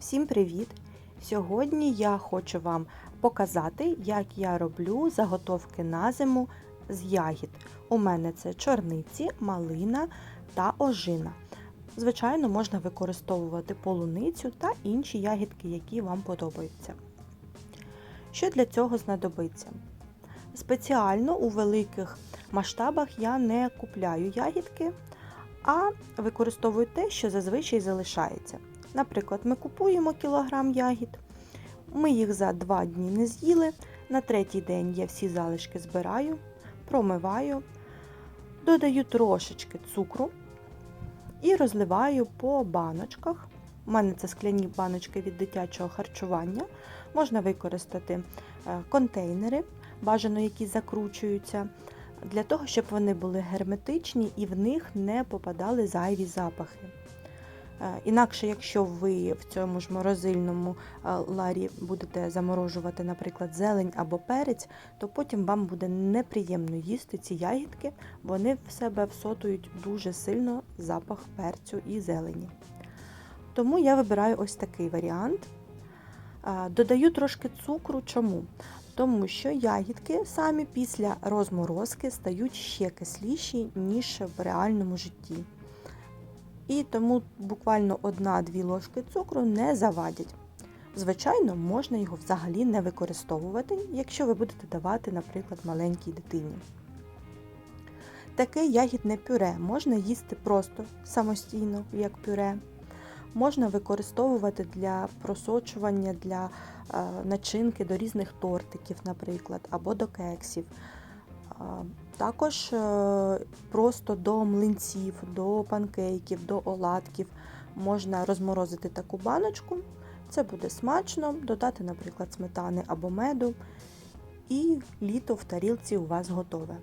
Всім привіт! Сьогодні я хочу вам показати, як я роблю заготовки на зиму з ягід. У мене це чорниці, малина та ожина. Звичайно, можна використовувати полуницю та інші ягідки, які вам подобаються. Що для цього знадобиться? Спеціально у великих масштабах я не купляю ягідки, а використовую те, що зазвичай залишається. Наприклад, ми купуємо кілограм ягід, ми їх за два дні не з'їли. На третій день я всі залишки збираю, промиваю, додаю трошечки цукру і розливаю по баночках. У мене це скляні баночки від дитячого харчування. Можна використати контейнери, бажано які закручуються, для того, щоб вони були герметичні і в них не попадали зайві запахи. Інакше, якщо ви в цьому ж морозильному ларі будете заморожувати, наприклад, зелень або перець, то потім вам буде неприємно їсти ці ягідки, вони в себе всотують дуже сильно запах перцю і зелені. Тому я вибираю ось такий варіант. Додаю трошки цукру. Чому? Тому що ягідки самі після розморозки стають ще кисліші, ніж в реальному житті. І тому буквально 1-2 ложки цукру не завадять. Звичайно, можна його взагалі не використовувати, якщо ви будете давати, наприклад, маленькій дитині. Таке ягідне пюре можна їсти просто самостійно, як пюре. Можна використовувати для просочування для начинки до різних тортиків, наприклад, або до кексів. Також просто до млинців, до панкейків, до оладків можна розморозити таку баночку. Це буде смачно, додати, наприклад, сметани або меду, і літо в тарілці у вас готове.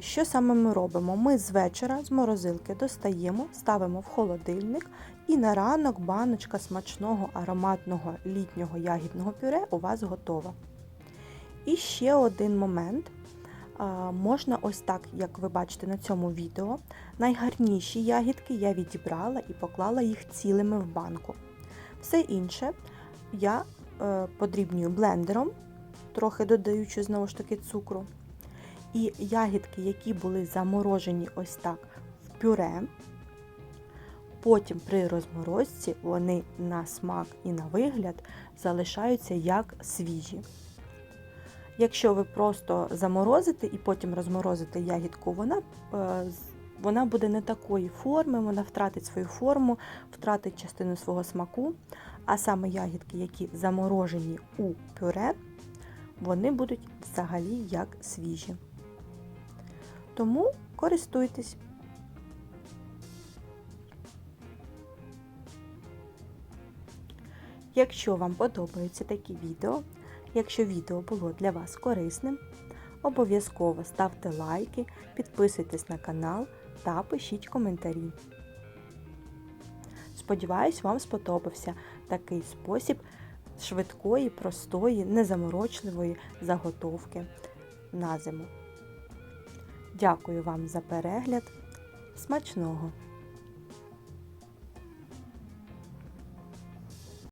Що саме ми робимо? Ми з вечора з морозилки достаємо, ставимо в холодильник, і на ранок баночка смачного ароматного літнього ягідного пюре у вас готова. І ще один момент. Можна ось так, як ви бачите на цьому відео, найгарніші ягідки я відібрала і поклала їх цілими в банку. Все інше я е, подрібнюю блендером, трохи додаючи знову ж таки цукру. І ягідки, які були заморожені ось так в пюре, потім при розморозці вони на смак і на вигляд залишаються як свіжі. Якщо ви просто заморозите і потім розморозите ягідку, вона вона буде не такої форми, вона втратить свою форму, втратить частину свого смаку. А саме ягідки, які заморожені у пюре, вони будуть взагалі як свіжі. Тому користуйтесь. Якщо вам подобаються такі відео, якщо відео було для вас корисним, обов'язково ставте лайки, підписуйтесь на канал та пишіть коментарі. Сподіваюсь, вам сподобався такий спосіб швидкої, простої, незаморочливої заготовки на зиму. Дякую вам за перегляд. Смачного!